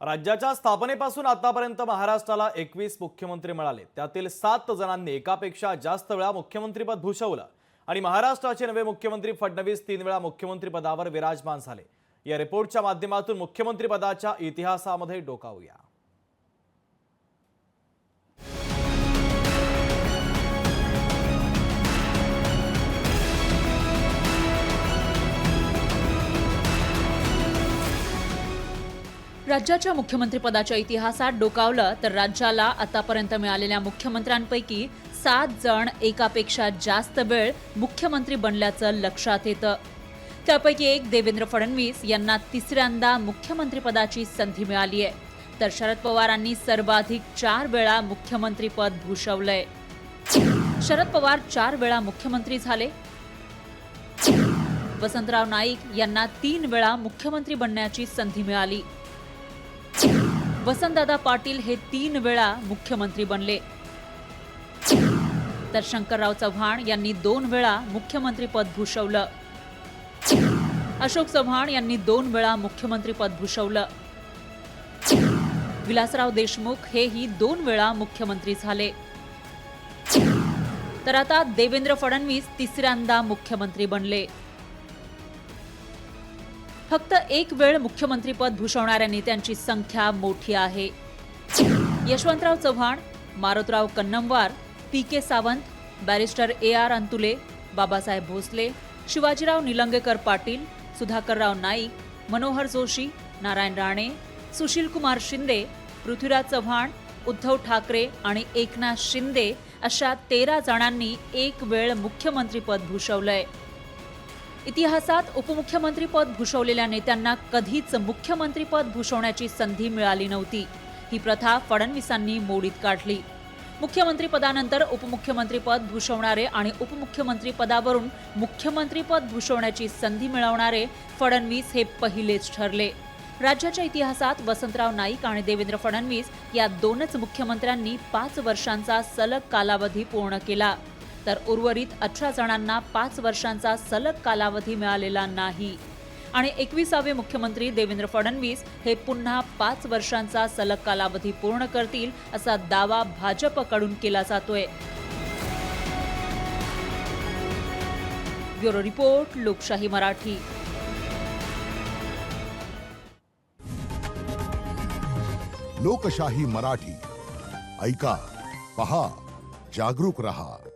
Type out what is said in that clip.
राज्याच्या स्थापनेपासून आतापर्यंत महाराष्ट्राला एकवीस मुख्यमंत्री मिळाले. त्यातील सात जणांनी एकापेक्षा जास्त वेळा मुख्यमंत्रीपद भूषवलं आणि महाराष्ट्राचे नवे मुख्यमंत्री फडणवीस तीन वेळा मुख्यमंत्रीपदावर विराजमान झाले. या रिपोर्टच्या माध्यमातून मुख्यमंत्रीपदाच्या इतिहासामध्ये डोकावूया. राज्याच्या मुख्यमंत्रीपदाच्या इतिहासात डोकावलं तर राज्याला आतापर्यंत मिळालेल्या मुख्यमंत्र्यांपैकी सात जण एकापेक्षा जास्त वेळ मुख्यमंत्री बनल्याचं लक्षात येतं. त्यापैकी एक देवेंद्र फडणवीस यांना तिसऱ्यांदा मुख्यमंत्रीपदाची संधी मिळाली आहे तर शरद पवारांनी सर्वाधिक चार वेळा मुख्यमंत्रीपद भूषवलंय. शरद पवार चार वेळा मुख्यमंत्री झाले. वसंतराव नाईक यांना तीन वेळा मुख्यमंत्री बनण्याची संधी मिळाली. वसंतदादा पाटील हे तीन वेळा मुख्यमंत्री बनले. तर शंकरराव चव्हाण यांनी दोन वेळा मुख्यमंत्रीपद भूषवलं. अशोक चव्हाण यांनी दोन वेळा मुख्यमंत्रीपद भूषवलं. विलासराव देशमुख हेही दोन वेळा मुख्यमंत्री झाले. तर आता देवेंद्र फडणवीस तिसऱ्यांदा मुख्यमंत्री बनले. फक्त एक वेळ मुख्यमंत्रीपद भूषवणाऱ्या नेत्यांची संख्या मोठी आहे. Yashwantrao Chavan Marotrao Kannamwar P K Sawant barrister A R Antulay Babasaheb Bhosale Shivajirao Nilangekar Patil Sudhakarrao Naik Manohar Joshi Narayan Rane Sushilkumar Shinde Prithviraj Chavan Uddhav Thackeray आणि एकनाथ शिंदे अशा तेरा जणांनी एक वेळ मुख्यमंत्रीपद भूषवलंय. इतिहासात उपमुख्यमंत्रीपद भूषवलेल्या नेत्यांना कधीच मुख्यमंत्रीपद भूषवण्याची संधी मिळाली नव्हती. ही प्रथा फडणवीसांनी मोडीत काढली. मुख्यमंत्रीपदानंतर उपमुख्यमंत्रीपद भूषवणारे आणि उपमुख्यमंत्रीपदावरून मुख्यमंत्रीपद भूषवण्याची संधी मिळवणारे फडणवीस हे पहिलेच ठरले. राज्याच्या इतिहासात वसंतराव नाईक आणि देवेंद्र फडणवीस या दोनच मुख्यमंत्र्यांनी पाच वर्षांचा सलग कालावधी पूर्ण केला. तर उर्वरित अठरा जणांना पाच वर्षांचा सलग कालावधी मिळालेला नाही. आणि एकविसावे मुख्यमंत्री देवेंद्र फडणवीस हे पुन्हा पाच वर्षांचा सलग कालावधी पूर्ण करतील असा दावा भाजपकडून केला जातोय. ब्युरो रिपोर्ट लोकशाही मराठी. लोकशाही मराठी. ऐका पहा जागरूक रहा.